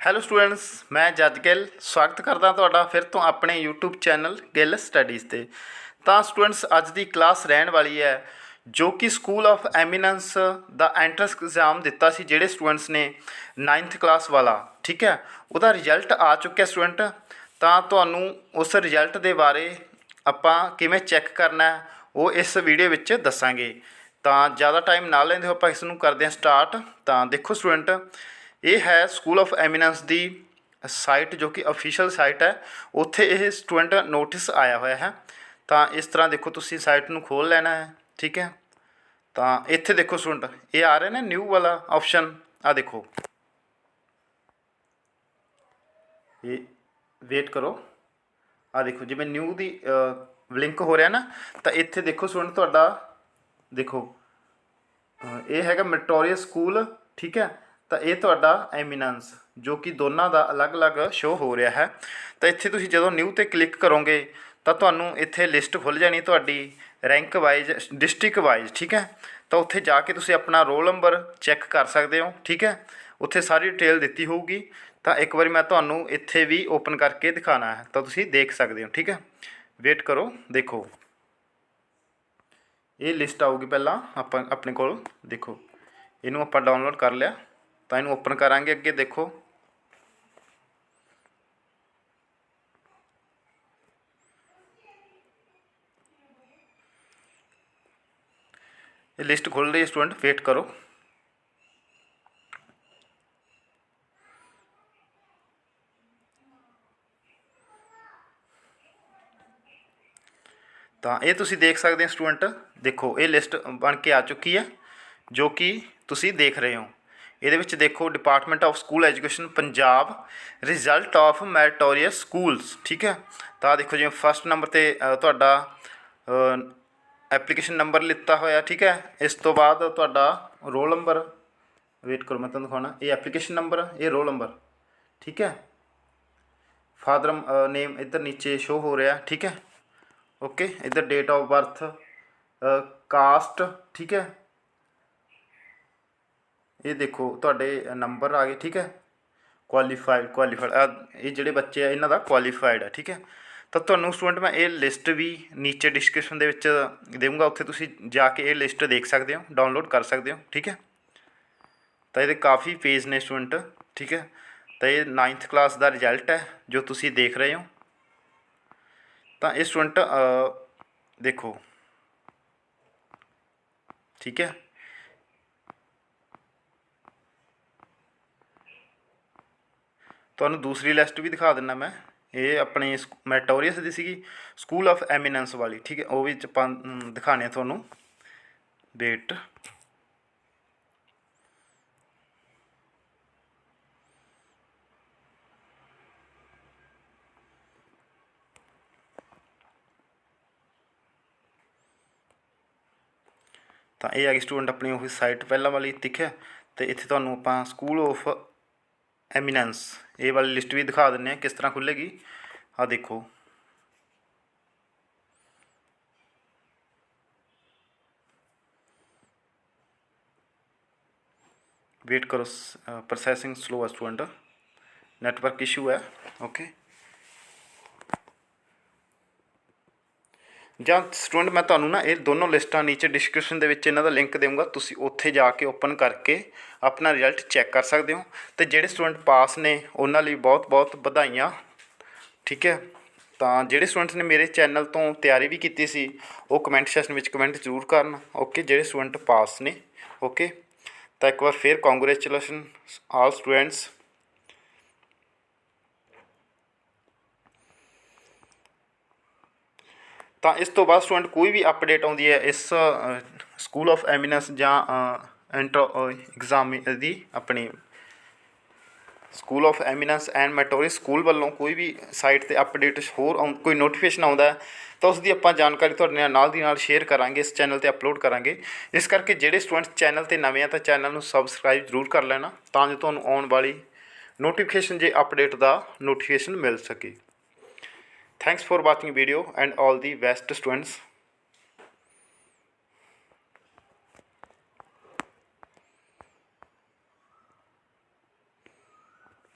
Hello students ਮੈਂ ਜੱਜ ਗਿੱਲ। ਸਵਾਗਤ ਕਰਦਾ ਤੁਹਾਡਾ ਫਿਰ ਤੋਂ ਆਪਣੇ YouTube ਚੈਨਲ ਗਿੱਲ ਸਟੱਡੀਜ਼ ਤੇ। ਤਾਂ ਸਟੂਡੈਂਟਸ ਅੱਜ ਦੀ ਕਲਾਸ ਰਹਿਣ ਵਾਲੀ ਹੈ, ਜੋ ਕਿ ਸਕੂਲ ਆਫ ਐਮੀਨੈਂਸ ਦਾ ਐਂਟਰੈਂਸ ਐਗਜ਼ਾਮ ਦਿੱਤਾ ਸੀ ਜਿਹੜੇ ਸਟੂਡੈਂਟਸ ਨੇ 9th ਕਲਾਸ ਵਾਲਾ, ਠੀਕ ਹੈ? ਉਹਦਾ ਰਿਜ਼ਲਟ ਆ ਚੁੱਕਿਆ ਸਟੂਡੈਂਟ ਤਾਂ ਤੁਹਾਨੂੰ ਉਸ ਰਿਜ਼ਲਟ ਦੇ ਬਾਰੇ ਆਪਾਂ ਕਿਵੇਂ ਚੈੱਕ ਕਰਨਾ ਉਹ ਇਸ ਵੀਡੀਓ ਵਿੱਚ ਦੱਸਾਂਗੇ। ਤਾਂ ਜ਼ਿਆਦਾ ਟਾਈਮ ਨਾ ਲੈਂਦੇ ਹੋ ਆਪਾਂ ਇਸ ਨੂੰ ਕਰਦੇ ਹਾਂ ਸਟਾਰਟ ਤਾਂ ਦੇਖੋ ਸਟੂਡੈਂਟ ਇਹ ਹੈ ਸਕੂਲ ਆਫ ਐਮੀਨੈਂਸ ਦੀ ਸਾਈਟ ਜੋ ਕਿ ਅਫੀਸ਼ੀਅਲ ਸਾਈਟ ਹੈ। ਉੱਥੇ ਇਹ ਸਟੂਡੈਂਟ ਨੋਟਿਸ ਆਇਆ ਹੋਇਆ ਹੈ। ਤਾਂ ਇਸ ਤਰ੍ਹਾਂ ਦੇਖੋ ਤੁਸੀਂ ਸਾਈਟ ਨੂੰ ਖੋਲ ਲੈਣਾ ਹੈ, ਠੀਕ ਹੈ? ਤਾਂ ਇੱਥੇ ਦੇਖੋ ਸਟੂਡੈਂਟ ਇਹ ਆ ਰਿਹਾ ਨਾ ਨਿਊ ਵਾਲਾ ਆਪਸ਼ਨ ਆ ਦੇਖੋ। ਇਹ ਵੇਟ ਕਰੋ। ਆ ਦੇਖੋ, ਜਿਵੇਂ ਨਿਊ ਦੀ ਲਿੰਕ ਹੋ ਰਿਹਾ ਨਾ, ਤਾਂ ਇੱਥੇ ਦੇਖੋ ਸਟੂਡੈਂਟ ਤੁਹਾਡਾ, ਦੇਖੋ। ਇਹ ਹੈਗਾ ਮੈਟੋਰੀਅਸ ਸਕੂਲ ਠੀਕ ਹੈ? ਤਾਂ ਇਹ ਤੁਹਾਡਾ ਐਮੀਨੈਂਸ ਜੋ ਕਿ ਦੋਨਾਂ ਦਾ ਅਲੱਗ-ਅਲੱਗ ਸ਼ੋ ਹੋ ਰਿਹਾ ਹੈ। ਤਾਂ ਇੱਥੇ ਤੁਸੀਂ ਜਦੋਂ ਨਿਊ ਤੇ ਕਲਿੱਕ ਕਰੋਗੇ, ਤਾਂ ਤੁਹਾਨੂੰ ਇੱਥੇ ਲਿਸਟ ਖੁੱਲ ਜਾਣੀ ਤੁਹਾਡੀ ਰੈਂਕ ਵਾਈਜ਼ ਡਿਸਟ੍ਰਿਕਟ ਵਾਈਜ਼ ਠੀਕ ਹੈ? ਤਾਂ ਉੱਥੇ ਜਾ ਕੇ ਤੁਸੀਂ ਆਪਣਾ ਰੋਲ ਨੰਬਰ ਚੈੱਕ ਕਰ ਸਕਦੇ ਹੋ, ਠੀਕ ਹੈ? ਉੱਥੇ ਸਾਰੀ ਡਿਟੇਲ ਦਿੱਤੀ ਹੋਊਗੀ। ਤਾਂ ਇੱਕ ਵਾਰੀ ਮੈਂ ਤੁਹਾਨੂੰ ਇੱਥੇ ਵੀ ਓਪਨ ਕਰਕੇ ਦਿਖਾਣਾ ਹੈ, ਤਾਂ ਤੁਸੀਂ ਦੇਖ ਸਕਦੇ ਹੋ, ਠੀਕ ਹੈ? ਵੇਟ ਕਰੋ, ਦੇਖੋ। ਇਹ ਲਿਸਟ ਆਊਗੀ ਪਹਿਲਾਂ, ਆਪਾਂ ਆਪਣੇ ਕੋਲ ਦੇਖੋ। ਇਹਨੂੰ ਆਪਾਂ ਡਾਊਨਲੋਡ ਕਰ ਲਿਆ। ਤਾਂ ਇਹਨੂੰ ਓਪਨ ਕਰਾਂਗੇ ਅੱਗੇ, ਦੇਖੋ। ਇਹ ਲਿਸਟ ਖੁੱਲ ਰਹੀ ਹੈ ਸਟੂਡੈਂਟ ਵੇਟ ਕਰੋ। ਤਾਂ ਇਹ ਤੁਸੀਂ ਦੇਖ ਸਕਦੇ ਹੋ ਸਟੂਡੈਂਟ ਦੇਖੋ, ਇਹ ਲਿਸਟ ਬਣ ਕੇ ਆ ਚੁੱਕੀ ਹੈ, ਜੋ ਕਿ ਤੁਸੀਂ ਦੇਖ ਰਹੇ ਹੋ। ਇਹਦੇ ਵਿੱਚ ਦੇਖੋ department of school education Punjab result of meritorious schools ਠੀਕ ਹੈ? ਤਾਂ ਦੇਖੋ ਜਿਵੇਂ ਫਸਟ ਨੰਬਰ ਤੇ ਤੁਹਾਡਾ ਐਪਲੀਕੇਸ਼ਨ ਨੰਬਰ ਲਿੱਤਾ ਹੋਇਆ, ਠੀਕ ਹੈ? ਇਸ ਤੋਂ ਬਾਅਦ ਤੁਹਾਡਾ ਰੋਲ ਨੰਬਰ ਵੇਟ ਕਰੋ, ਮੈਂ ਤੁਹਾਨੂੰ ਦਿਖਾਉਣਾ। ਇਹ ਐਪਲੀਕੇਸ਼ਨ ਨੰਬਰ ਇਹ ਰੋਲ ਨੰਬਰ ਠੀਕ ਹੈ? ਫਾਦਰ ਨੇਮ ਇੱਧਰ ਨੀਚੇ ਸ਼ੋ ਹੋ ਰਿਹਾ, ਠੀਕ ਹੈ? ਓਕੇ ਇੱਧਰ ਡੇਟ ਆਫ ਬਰਥ ਕਾਸਟ ਠੀਕ ਹੈ? ਇਹ ਦੇਖੋ, ਤੁਹਾਡੇ ਨੰਬਰ ਆ ਗਏ, ਠੀਕ ਹੈ? ਕੁਆਲੀਫਾਈਡ ਕੁਆਲੀਫਾਈਡ ਇਹ ਜਿਹੜੇ ਬੱਚੇ ਆ, ਇਹਨਾਂ ਦਾ ਕੁਆਲੀਫਾਈਡ ਹੈ ਠੀਕ ਹੈ? ਤਾਂ ਤੁਹਾਨੂੰ ਸਟੂਡੈਂਟ ਮੈਂ ਇਹ ਲਿਸਟ ਵੀ ਨੀਚੇ ਡਿਸਕ੍ਰਿਪਸ਼ਨ ਦੇ ਵਿੱਚ ਦੇਵਾਂਗਾ ਉੱਥੇ ਤੁਸੀਂ ਜਾ ਕੇ ਇਹ ਲਿਸਟ ਦੇਖ ਸਕਦੇ ਹੋ ਡਾਊਨਲੋਡ ਕਰ ਸਕਦੇ ਹੋ, ਠੀਕ ਹੈ? ਤਾਂ ਇਹਦੇ ਕਾਫੀ ਪੇਜ ਨੇ ਸਟੂਡੈਂਟ ਠੀਕ ਹੈ? ਤਾਂ ਇਹ 9th ਕਲਾਸ ਦਾ ਰਿਜ਼ਲਟ ਹੈ, ਜੋ ਤੁਸੀਂ ਦੇਖ ਰਹੇ ਹੋ। ਤਾਂ ਇਹ ਸਟੂਡੈਂਟ ਦੇਖੋ, ਠੀਕ ਹੈ? ਤੁਹਾਨੂੰ ਦੂਸਰੀ ਲਿਸਟ ਵੀ ਦਿਖਾ ਦਿੰਦਾ ਮੈਂ। ਇਹ ਆਪਣੇ ਮੈਟੋਰੀਅਸ ਦੀ ਸੀਗੀ ਸਕੂਲ ਆਫ ਐਮੀਨੈਂਸ ਵਾਲੀ ਠੀਕ ਹੈ ਉਹ ਵਿੱਚ ਆਪਾਂ ਅਮ, ਦਿਖਾਣੇ ਆ ਤੁਹਾਨੂੰ। ਡੇਟ ਤਾਂ ਇਹ ਆ ਗਈ ਸਟੂਡੈਂਟ ਆਪਣੀ ਉਹ ਸਾਈਟ ਪਹਿਲਾਂ ਵਾਲੀ ਦਿਖਿਆ ਤੇ ਇੱਥੇ ਤੁਹਾਨੂੰ ਆਪਾਂ ਸਕੂਲ ਆਫ ਐਮੀਨੈਂਸ ਇਹ ਵਾਲੀ ਲਿਸਟ ਵੀ ਦਿਖਾ ਦਿੰਨੇ ਆ ਕਿਸ ਤਰ੍ਹਾਂ ਖੁੱਲੇਗੀ ਆ ਦੇਖੋ ਵੇਟ ਕਰੋ ਪ੍ਰੋਸੈਸਿੰਗ ਸਲੋ ਹੈ ਸਟੂਡੈਂਟ ਨੈਟਵਰਕ ਇਸ਼ੂ ਹੈ ਜਾਂ ਸਟੂਡੈਂਟ ਮੈਂ ਤੁਹਾਨੂੰ ਨਾ ਇਹ ਦੋਨੋਂ ਲਿਸਟਾਂ ਨੀਚੇ ਡਿਸਕ੍ਰਿਪਸ਼ਨ ਦੇ ਵਿੱਚ ਇਹਨਾਂ ਦਾ ਲਿੰਕ ਦੇਵਾਂਗਾ ਤੁਸੀਂ ਉੱਥੇ ਜਾ ਕੇ ਓਪਨ ਕਰਕੇ ਆਪਣਾ ਰਿਜ਼ਲਟ ਚੈੱਕ ਕਰ ਸਕਦੇ ਹੋ। ਤੇ ਜਿਹੜੇ ਸਟੂਡੈਂਟ ਪਾਸ ਨੇ, ਉਹਨਾਂ ਲਈ ਬਹੁਤ-ਬਹੁਤ ਵਧਾਈਆਂ। ਠੀਕ ਹੈ? ਤਾਂ ਜਿਹੜੇ ਸਟੂਡੈਂਟਸ ਨੇ ਮੇਰੇ ਚੈਨਲ ਤੋਂ ਤਿਆਰੀ ਵੀ ਕੀਤੀ ਸੀ, ਉਹ ਕਮੈਂਟ ਸੈਸ਼ਨ ਵਿੱਚ ਕਮੈਂਟ ਜ਼ਰੂਰ ਕਰਨ। ਓਕੇ ਜਿਹੜੇ ਸਟੂਡੈਂਟ ਪਾਸ ਨੇ ਓਕੇ ਤਾਂ ਇੱਕ ਵਾਰ ਫੇਰ ਕੰਗ੍ਰੈਚੁਲੇਸ਼ਨ ਆਲ ਸਟੂਡੈਂਟਸ ਤਾਂ ਇਸ ਤੋਂ ਬਾਅਦ ਸਟੂਡੈਂਟ ਕੋਈ ਵੀ ਅਪਡੇਟ ਆਉਂਦੀ ਹੈ ਇਸ ਸਕੂਲ ਆਫ ਐਮੀਨੈਂਸ ਜਾਂ ਐਂਟਰ ਐਗਜ਼ਾਮ ਦੀ ਆਪਣੀ school of eminence and meritorious school ਵੱਲੋਂ ਕੋਈ ਵੀ ਸਾਈਟ ਤੇ ਅਪਡੇਟ ਹੋਰ ਆਉਂ- ਕੋਈ ਨੋਟੀਫਿਕੇਸ਼ਨ ਆਉਂਦਾ ਹੈ, ਤਾਂ ਉਸ ਦੀ ਆਪਾਂ ਜਾਣਕਾਰੀ ਤੁਹਾਡੇ ਨਾਲ ਨਾਲ ਦੀ ਨਾਲ ਸ਼ੇਅਰ ਕਰਾਂਗੇ, ਇਸ ਚੈਨਲ ਤੇ ਅਪਲੋਡ ਕਰਾਂਗੇ। ਇਸ ਕਰਕੇ ਜਿਹੜੇ ਸਟੂਡੈਂਟਸ ਚੈਨਲ ਤੇ ਨਵੇਂ ਆ ਤਾਂ ਚੈਨਲ ਨੂੰ ਸਬਸਕ੍ਰਾਈਬ ਜ਼ਰੂਰ ਕਰ ਲੈਣਾ, ਤਾਂ ਜੋ ਤੁਹਾਨੂੰ ਆਉਣ ਵਾਲੀ ਨੋਟੀਫਿਕੇਸ਼ਨ ਜੇ ਅਪਡੇਟ ਦਾ ਨੋਟੀਫਿਕੇਸ਼ਨ ਮਿਲ ਸਕੇ। Thanks for watching the video and all the best students.